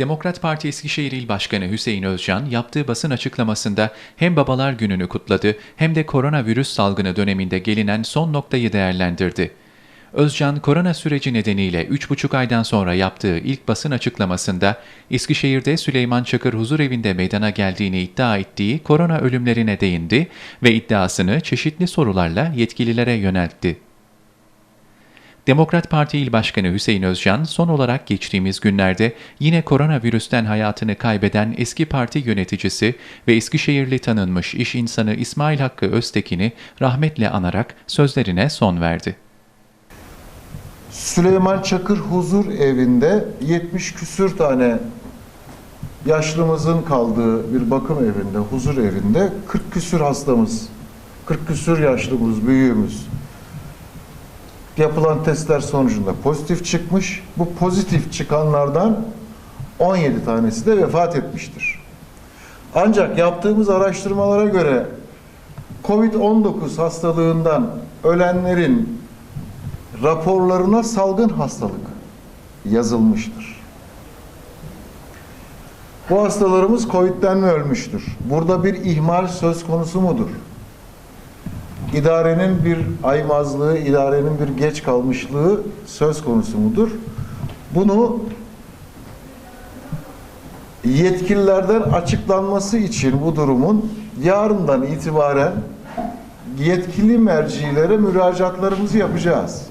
Demokrat Parti Eskişehir İl Başkanı Hüseyin Özcan yaptığı basın açıklamasında hem Babalar Günü'nü kutladı hem de koronavirüs salgını döneminde gelinen son noktayı değerlendirdi. Özcan, korona süreci nedeniyle 3,5 aydan sonra yaptığı ilk basın açıklamasında Eskişehir'de Süleyman Çakır Huzurevinde meydana geldiğini iddia ettiği korona ölümlerine değindi ve iddiasını çeşitli sorularla yetkililere yöneltti. Demokrat Parti İl Başkanı Hüseyin Özcan son olarak geçtiğimiz günlerde yine koronavirüsten hayatını kaybeden eski parti yöneticisi ve Eskişehirli tanınmış iş insanı İsmail Hakkı Öztekin'i rahmetle anarak sözlerine son verdi. Süleyman Çakır Huzur Evi'nde 70 küsür tane yaşlımızın kaldığı bir bakım evinde, huzur evinde 40 küsür hastamız, 40 küsür yaşlımız, büyüğümüz yapılan testler sonucunda pozitif çıkmış. Bu pozitif çıkanlardan 17 tanesi de vefat etmiştir. Ancak yaptığımız araştırmalara göre COVID-19 hastalığından ölenlerin raporlarına salgın hastalık yazılmıştır. Bu hastalarımız Covid'den mi ölmüştür? Burada bir ihmal söz konusu mudur? İdarenin bir aymazlığı, idarenin bir geç kalmışlığı söz konusu mudur? Bunu yetkililerden açıklanması için bu durumun yarından itibaren yetkili mercilere müracaatlarımızı yapacağız.